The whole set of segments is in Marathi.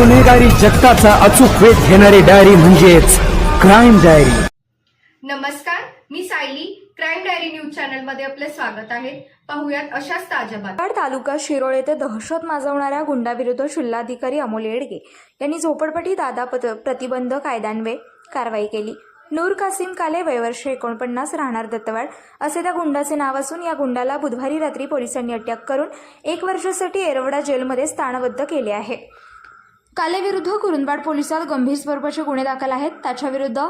गुन्हेगारी जगताचा अचूक वेध घेणारी डायरी म्हणजेच क्राईम डायरी. नमस्कार मी सायली. क्राईम डायरी न्यूज चॅनलमध्ये आपले स्वागत आहे. पाहुयात अशाच ताज्या बातम्या. तालुका शिरोळ येथे दहशत माजवणाऱ्या गुंडाविरुद्ध जिल्हाधिकारी अमोल येडगे यांनी झोपडपट्टी दादा प्रतिबंध कायद्यान्वये कारवाई केली. नूर कासिम काले वयवर्ष एकोणपन्नास राहणार दत्तवाड असे त्या गुंडाचे नाव असून या गुंडाला बुधवारी रात्री पोलिसांनी अटक करून एक वर्षासाठी येरवडा जेलमध्ये स्थानबद्ध केले आहे. कालेविरुद्ध कुरुंदवाड पोलिसात गंभीर स्वरूपाचे गुन्हे दाखल आहेत. त्याच्याविरुद्ध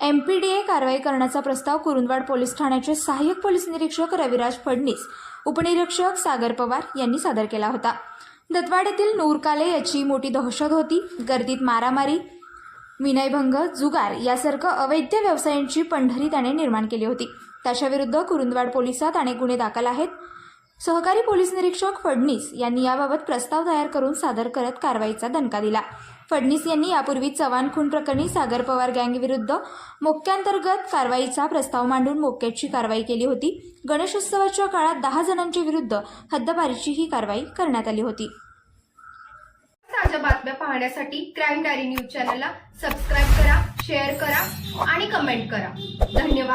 एम पी डी ए कारवाई करण्याचा प्रस्ताव कुरुंदवाड पोलीस ठाण्याचे सहाय्यक पोलीस निरीक्षक रविराज फडणीस उपनिरीक्षक सागर पवार यांनी सादर केला होता. दत्तवाड नूरकाले याची मोठी दहशत होती. गर्दीत मारामारी विनयभंग जुगार यासारखं अवैध व्यवसायांची पंढरी त्याने निर्माण केली होती. त्याच्याविरुद्ध कुरुंदवाड पोलिसात अनेक गुन्हे दाखल आहेत. सहकारी पोलीस निरीक्षक फडणीस यांनी याबाबत प्रस्ताव तयार करून सादर करत कारवाईचा दणका दिला. फडणीस यांनी यापूर्वी चव्हाण खून प्रकरणी सागर पवार गँगविरुद्ध मोक्याअंतर्गत कारवाईचा प्रस्ताव मांडून मोक्याची कारवाई केली होती. गणेशोत्सवाच्या काळात दहा जणांच्या विरुद्ध हद्दपारीची ही कारवाई करण्यात आली होती. ताज्या बातम्या पाहण्यासाठी क्राईम डायरी न्यूज चॅनलला सबस्क्राईब करा शेअर करा आणि कमेंट करा. धन्यवाद.